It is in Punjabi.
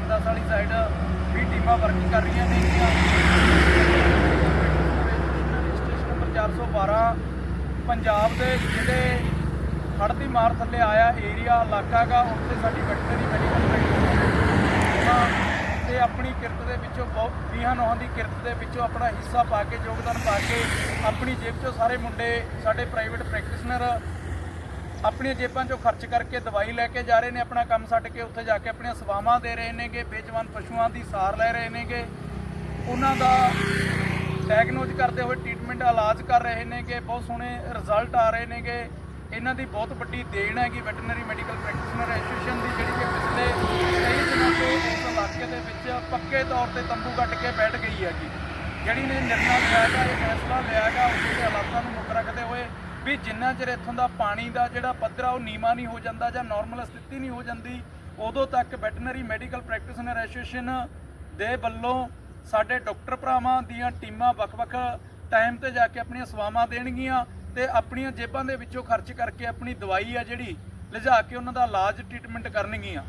ਰਾਮਦਾਸ ਵਾਲੀ ਸਾਈਡ ਵੀ ਟੀਮਾਂ ਵਰਕਿੰਗ ਕਰ ਰਹੀਆਂ ਨੇ ਸਟੇਸ਼ਨ ਨੰਬਰ 412 ਪੰਜਾਬ ਦੇ ਜਿਹੜੇ ਹੜ੍ਹ ਦੀ ਮਾਰ ਥੱਲੇ ਆਇਆ ਏਰੀਆ ਇਲਾਕਾ ਗਾ, ਉੱਥੇ ਸਾਡੀ ਵੈਟਰਨਰੀ ਮੈਡੀਕਲ ਪ੍ਰੈਕਟਿਸ ਤੇ ਆਪਣੀ ਕਿਰਤ ਦੇ ਵਿੱਚੋਂ ਬਹੁਤ ਵੀਹਾਂ ਨੌਹਾਂ ਦੀ ਕਿਰਤ ਦੇ ਵਿੱਚੋਂ ਆਪਣਾ ਹਿੱਸਾ ਪਾ ਕੇ, ਯੋਗਦਾਨ ਪਾ ਕੇ ਆਪਣੀ ਜੇਬ ਚੋਂ ਸਾਰੇ ਮੁੰਡੇ, ਸਾਡੇ ਪ੍ਰਾਈਵੇਟ ਪ੍ਰੈਕਟਿਸ਼ਨਰ ਆਪਣੀਆਂ ਜੇਬਾਂ ਚੋਂ ਖਰਚ ਕਰਕੇ ਦਵਾਈ ਲੈ ਕੇ ਜਾ ਰਹੇ ਨੇ, ਆਪਣਾ ਕੰਮ ਛੱਡ ਕੇ ਉੱਥੇ ਜਾ ਕੇ ਆਪਣੀਆਂ ਸੇਵਾਵਾਂ ਦੇ ਰਹੇ ਨੇਗੇ, ਬੇਜਵਾਨ ਪਸ਼ੂਆਂ ਦੀ ਸਾਰ ਲੈ ਰਹੇ ਨੇਗੇ। ਉਹਨਾਂ ਦਾ ਡਾਇਗਨੋਜ਼ ਕਰਦੇ ਹੋਏ ਟ੍ਰੀਟਮੈਂਟ ਇਲਾਜ ਕਰ ਰਹੇ ਨੇਗੇ, ਬਹੁਤ ਸੋਹਣੇ ਰਿਜ਼ਲਟ ਆ ਰਹੇ ਨੇਗੇ। ਇਹਨਾਂ ਦੀ ਬਹੁਤ ਵੱਡੀ ਦੇਣ ਹੈਗੀ ਵੈਟਰਨਰੀ ਮੈਡੀਕਲ ਪ੍ਰੈਕਟੀਸ਼ਨਰ ਐਸੋਸੀਏਸ਼ਨ ਦੀ, ਜਿਹੜੀ ਕਿ ਪਿਛਲੇ ਕਈ ਦਿਨਾਂ ਤੋਂ ਇਸ ਇਲਾਕੇ ਦੇ ਵਿੱਚ ਪੱਕੇ ਤੌਰ ਤੇ ਤੰਬੂ ਕੱਟ ਕੇ ਬੈਠ ਗਈ ਹੈਗੀ। ਜਿਹੜੀ ਨੇ ਨਿਰਣਾ ਲਿਆ ਗਾ ਇਹ ਫੈਸਲਾ ਲਿਆ ਗਾ ਉਸ ਦੇ ਹਾਲਾਤਾਂ ਨੂੰ ਵੀ ਜਿੰਨਾ ਚਿਰ ਇੱਥੋਂ ਦਾ ਪਾਣੀ ਦਾ ਜਿਹੜਾ ਪੱਧਰ ਆ ਉਹ ਨੀਵਾ ਨਹੀਂ ਹੋ ਜਾਂਦਾ ਜਾਂ ਨਾਰਮਲ ਸਥਿਤੀ ਨਹੀਂ ਹੋ ਜਾਂਦੀ, ਉਦੋਂ ਤੱਕ ਵੈਟਰਨਰੀ ਮੈਡੀਕਲ ਪ੍ਰੈਕਟੀਸ਼ਨਰ ਐਸੋਸੀਏਸ਼ਨ ਦੇ ਵੱਲੋਂ ਸਾਡੇ ਡਾਕਟਰ ਭਰਾਵਾਂ ਦੀਆਂ ਟੀਮਾਂ ਵੱਖ-ਵੱਖ ਟਾਈਮ ਤੇ ਜਾ ਕੇ ਆਪਣੀਆਂ ਸੇਵਾਵਾਂ ਦੇਣਗੀਆਂ ਤੇ ਆਪਣੀਆਂ ਜੇਬਾਂ ਦੇ ਵਿੱਚੋਂ ਖਰਚ ਕਰਕੇ ਆਪਣੀ ਦਵਾਈ ਆ ਜਿਹੜੀ, ਲਿਜਾ ਕੇ ਉਹਨਾਂ ਦਾ ਇਲਾਜ ਟ੍ਰੀਟਮੈਂਟ ਕਰਨਗੀਆਂ।